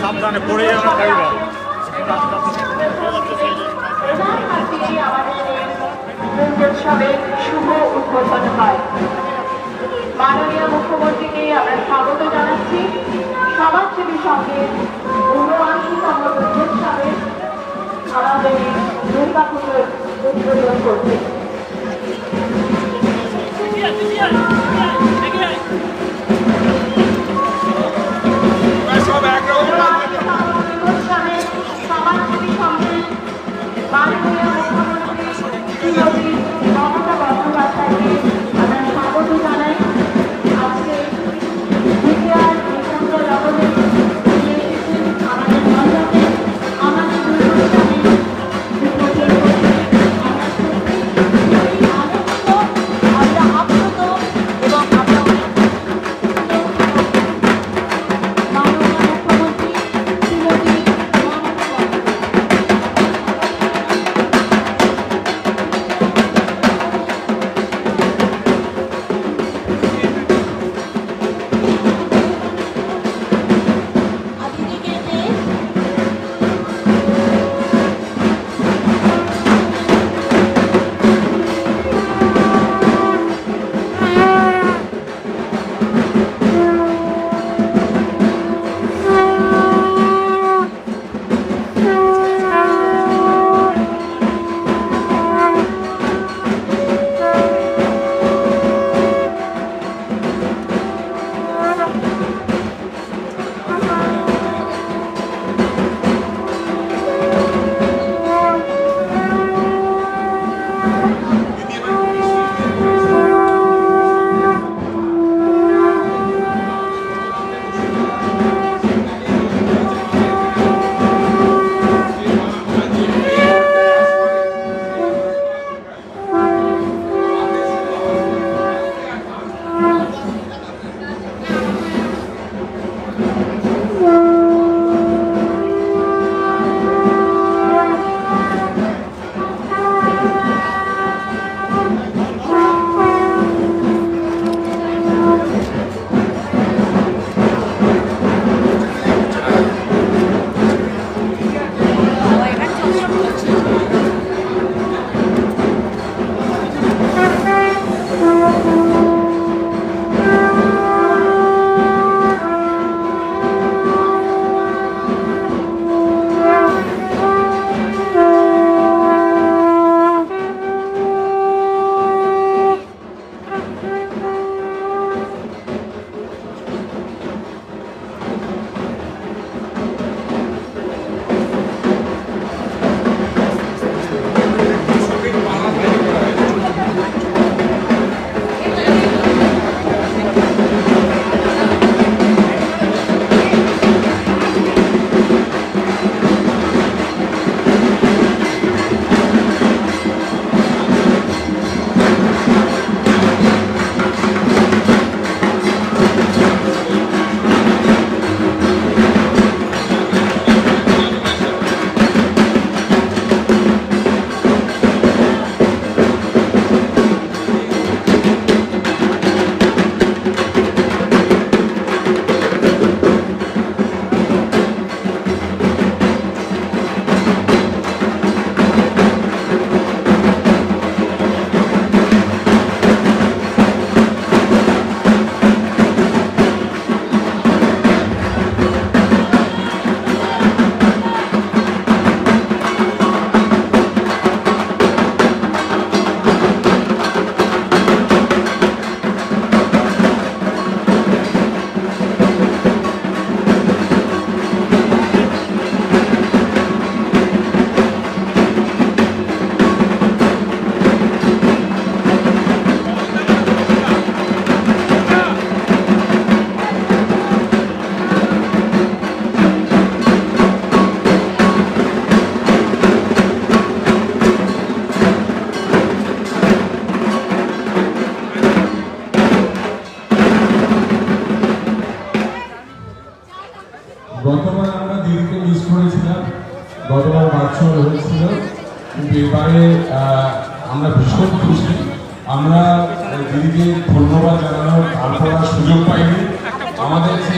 সাবধানে পড়ে যাবে শুভ উদ্বোধন হয় মাননীয় মুখ্যমন্ত্রীকে আমরা স্বাগত জানাচ্ছি। সমাজসেবী সঙ্গে আমাদের দুর্গা উদ্বোধন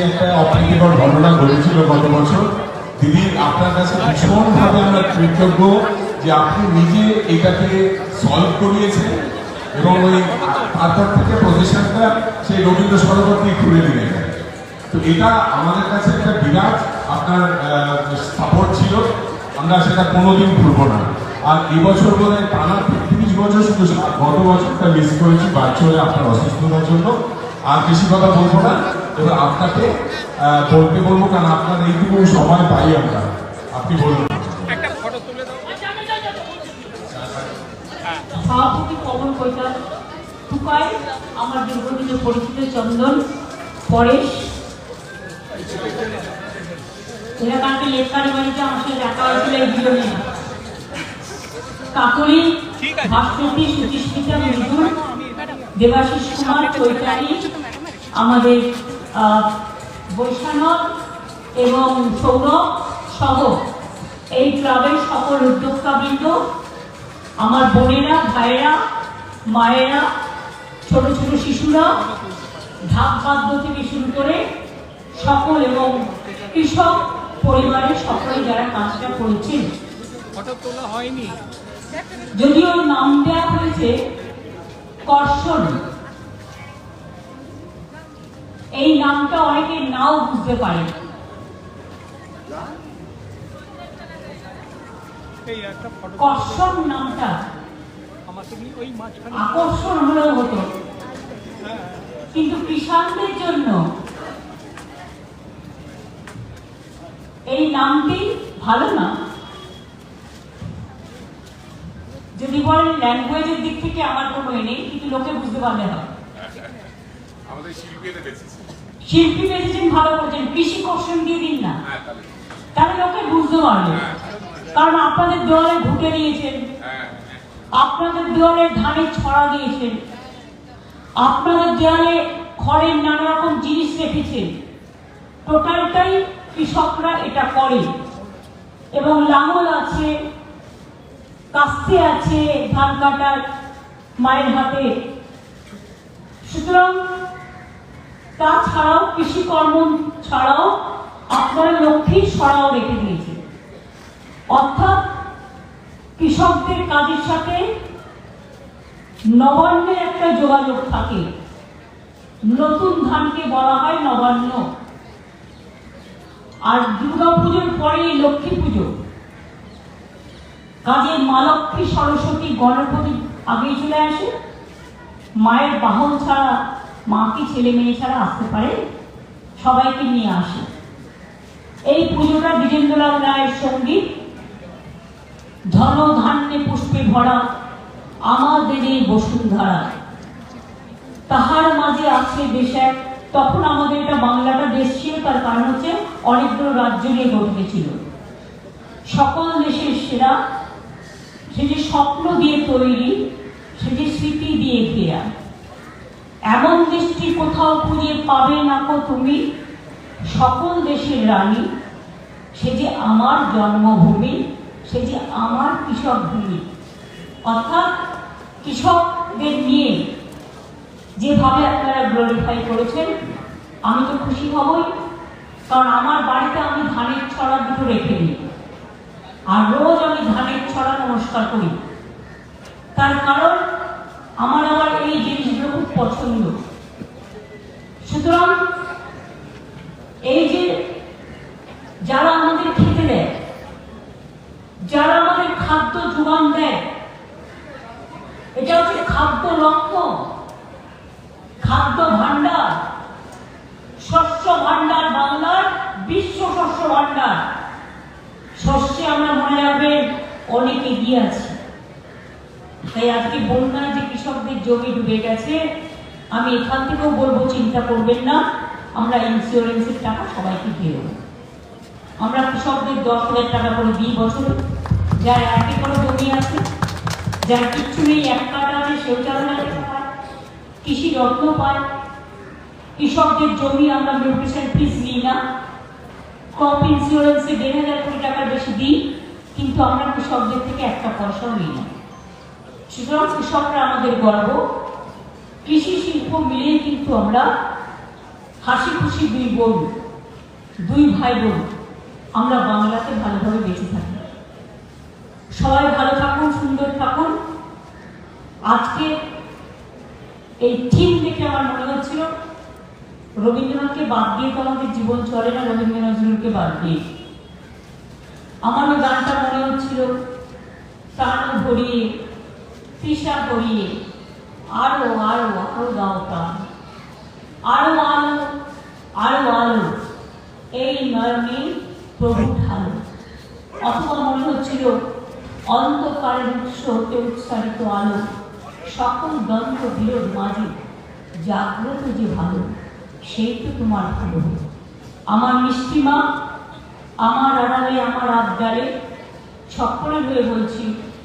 একটা অপ্রীতিকর ঘটনা ঘটেছিল গত বছর। দিদি, আপনার কাছে ভীষণভাবে আমরা কৃতজ্ঞ যে আপনি নিজে এটাকে সলভ করিয়েছেন এবং ওই তারপর থেকে প্রতিষ্ঠানটা সেই রবীন্দ্র সরোবর খুলে দিলেন। তো এটা আমাদের কাছে একটা বিরাট আপনার সাপোর্ট ছিল। আমরা সেটা কোনোদিন ভুলব না। আর এবছর বলে টানা তিরিশ বছর শুধু গত বছরটা মিস করেছি বাচ্চা হয়ে আপনার অসুস্থতার জন্য। আর বেশি কথা বলব না। এবার আপনাকে বলতে বলব কারণ আপনার এইটুকু সময় পাই আমরা। আপনি বলুন। সভাপতি পবন কৈতাল টুকাই আমার দীর্ঘদিনের পরিচিত চন্দন পরেশ। এরা কালকে লেখার বাড়িতে আমার সাথে দেখা হয়েছিল এই দুজনে। কাকলি ভাস্করী সুচিস্মিতা মৃদুল দেবাশিস কুমার চৈতালি আমাদের বৈষ্ণব এবং সৌরভ সহ এই ক্লাবের সকল উদ্যোক্তাবৃন্দ, আমার বোনেরা, ভাইয়েরা, মায়েরা, ছোট ছোট শিশুরা, ঢাক বাদ্য থেকে শুরু করে সকল এবং কৃষক পরিবারের সকলে যারা কাজটা করেছেন। যদিও নাম দেওয়া হয়েছে কর্ষণ এই নামটা অনেকে নাও বুঝতে পারে। কর্ষণ নামটা। আকর্ষণ হলেও হতো। কিন্তু কিষানদের জন্য এই নামটি ভালো না। যদি বলেন ল্যাঙ্গুয়েজের দিক থেকে আমার কোনো এ নেই কিন্তু লোকে বুঝতে পারলে হয়। আমাদের শিল্পী এটা বেঁচেছে শিল্পী বেঁচেছেন ভালো করেছেন কৃষি কৌশল দিয়ে দিন না। হ্যাঁ তাহলে লোকে বুঝতে পারবে। কারণ আপনাদের দেওয়ালে ঘুটে দিয়েছেন। হ্যাঁ আপনাদের দেওয়ালে ধানের ছড়া দিয়েছেন। আপনাদের দেওয়ালে খড়ের নানা রকম জিনিস রেখেছেন। টোটালটাই কৃষকরা এটা করে। এবং লাঙল আছে কাস্তে আছে ধান কাটার মায়ের হাতে। সুতরাং তাছাড়াও কৃষিকর্ম ছাড়াও আপনারা লক্ষ্মীর সরাও রেখে দিয়েছে। অর্থাৎ কৃষকদের কাজের সাথে নবান্নের একটা যোগাযোগ থাকে। নতুন ধানকে বলা হয় নবান্ন। আর দুর্গা পুজোর পরে লক্ষ্মী পুজো। কাজে মা লক্ষ্মী সরস্বতী গণপতি আগেই চলে আসে। মায়ের বাহন ছাড়া মা কি ছেলে মেয়ে ছাড়া আসতে পারে, সবাইকে নিয়ে আসে। এই পুজোটা দ্বিজেন্দ্রলাল রায়ের সংগীত ধন ধান্যে পুষ্পে ভরা আমাদের এই বসুন্ধরা। তাহার মাঝে আছে দেশ তখন আমাদের এটা বাংলাটা দেশ ছিল, তার কারণ হচ্ছে অনেকগুলো রাজ্য নিয়ে গঠিত ছিল। সকল দেশের সেরা, সে যে স্বপ্ন দিয়ে তৈরি, সে যে স্মৃতি দিয়ে ঘেরা। এমন দেশটি কোথাও খুঁজে পাবে না কো তুমি? সকল দেশের রানী, সে যে আমার জন্মভূমি, সে যে আমার কৃষক ভূমি অর্থাৎ কৃষকদের নিয়ে যেভাবে আপনারা গ্লোরিফাই করেছেন, আমি তো খুশি হবই, কারণ আমার বাড়িতে আমি ধানের ছড়া দুটো রেখে দিই। আর রোজ আমি ধানের ছড়া নমস্কার করি। তার কারণ, আমার আবার এই জিনিসগুলো খুব পছন্দ। সুতরাং এই যে যারা আমাদের খেতে দেয় যারা আমাদের খাদ্য যোগান দেয়, এটা হচ্ছে খাদ্য লক্ষ্য খাদ্য ভাণ্ডার, শস্য ভাণ্ডার বাংলার বিশ্ব শস্য ভাণ্ডার। শস্যে আমরা মনে রাখবেন অনেক এগিয়ে আছি। তাই আজকে বন্যায় কৃষকদের জমি ডুবে গেছে। আমি এখান থেকেও বলব, চিন্তা করবেন না। আমরা ইন্স্যুরেন্সের টাকা সবাইকে দিয়ে আমরা কৃষকদের দশ হাজার টাকা করে দিই বছরে। যার এক একর জমি আছে, যার কিচ্ছু নেই, এক কাটা আছে, সেও চার হাজার পায়। কৃষি রত্ন পায়। কৃষকদের জমি আমরা নিউট্রিশন ফিস নিই না। ক্রপ ইন্স্যুরেন্সে দেড় হাজার কোটি টাকার বেশি দিই, কিন্তু আমরা কৃষকদের থেকে একটা পয়সাও নিই না। সুতরাং কৃষকরা আমাদের গর্ব। কৃষি শিল্প মিলিয়ে কিন্তু আমরা হাসি খুশি দুই বোন, দুই ভাই বোন আমরা বাংলাতে ভালোভাবে বেঁচে থাকি। সবাই ভালো থাকুন, সুন্দর থাকুন। আজকে এই থিম দেখে আমার মনে হচ্ছিল, রবীন্দ্রনাথকে বাদ দিয়ে তো আমাদের জীবন চলে না রবীন্দ্র নজরুলকে বাদ দিয়ে। আমার গানটা মনে হচ্ছিল, প্রাণ ভরিয়ে তৃষা ভরিয়ে আরও আরও আরও প্রাণ আরও আলো আরও আলো এই নয়নে প্রভু ঢালো। অথবা মনে হচ্ছিল অন্ধকারের উৎস হতে উৎসারিত আলো। সকল দ্বন্দ্ব বিরোধ মাঝে জাগ্রত যে ভালো সেই তো তোমার ভালো। আমার মিষ্টি মা, আমার আড়ালে, আমার আবদারে সকলে হয়ে বলছি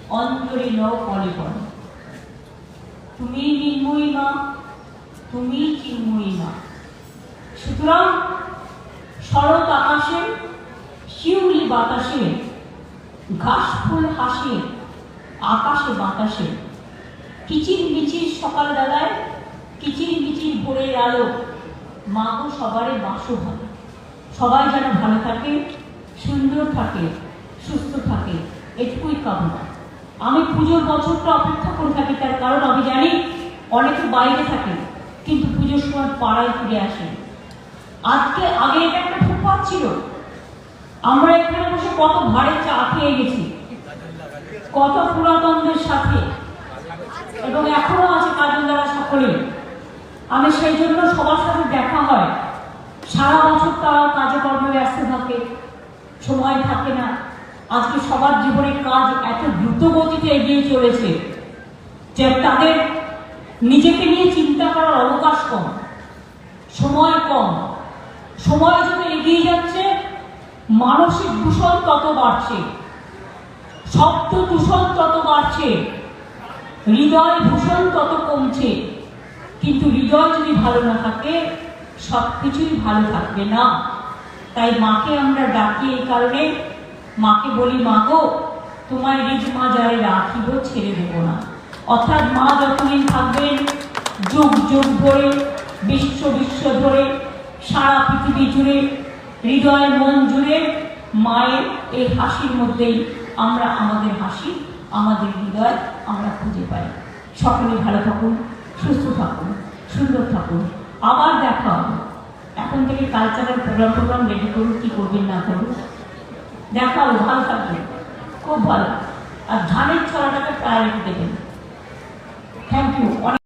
অন্তরে ন পলে পলে তুমি নির্ময়ী মা, তুমি চিন্ময়ী মা। সুতরাং শরৎ আকাশে, শিউলি বাতাসে ঘাস ফুল হাসে, আকাশে বাতাসে কিচির মিচির সকালবেলায় কিচির মিচির ভোরের আলো, মা গো সবারই বাসও ভালো। সবাই যেন ভালো থাকে, সুন্দর থাকে, সুস্থ থাকে, এটুকুই কামনা। আমি পুজোর বছরটা অপেক্ষা করে থাকি, তার কারণ আমি জানি অনেকে বাইরে থাকে, কিন্তু পুজোর সময় পাড়ায় ফিরে আসে। আজকে আগে এটা একটা ফুটপাথ ছিল। আমরা এখানে বসে কত ভারে চা খেয়ে গেছি, কত পুরাতনদের সাথে, এবং এখনও আছে কাজল দ্বারা সকলে। আমি সেই জন্য সবার সাথে দেখা হয়। সারা বছর তারা কাজে কর্মে ব্যস্ত থাকে, সময় থাকে না। আজকে সবার জীবনের কাজ এত দ্রুত গতিতে এগিয়ে চলেছে যে তাদের নিজেকে নিয়ে চিন্তা করার অবকাশ কম, সময় কম। সময় যত এগিয়ে যাচ্ছে, মানসিক দূষণ তত বাড়ছে, শব্দ দূষণ তত বাড়ছে, হৃদয় দূষণ তত কমছে। কিন্তু হৃদয় যদি ভালো না থাকে সব কিছুই ভালো থাকবে না। তাই মাকে আমরা ডাকি এই কারণে মাকে বলি, মা গো তোমায় নিজ মা যারে রাখিব ছেড়ে দেব না। অর্থাৎ মা যতদিন থাকবেন, যুগ যুগ ধরে, বিশ্ব বিশ্ব ধরে, সারা পৃথিবী জুড়ে, হৃদয় মন জুড়ে মায়ের এই হাসির মধ্যেই আমরা আমাদের হাসি, আমাদের হৃদয় আমরা খুঁজে পাই। সকলে ভালো থাকুন, সুস্থ থাকুন, সুন্দর থাকুন। আবার দেখা হবে। এখন থেকে কালচারাল প্রোগ্রাম প্রোগ্রাম রেডি করুন, কি করবেন না করুন। দেখা হবে ভালো থাকবে খুব ভালো। আর ধানের ছড়াটাকে প্রায়োরিটি দেবেন। Thank you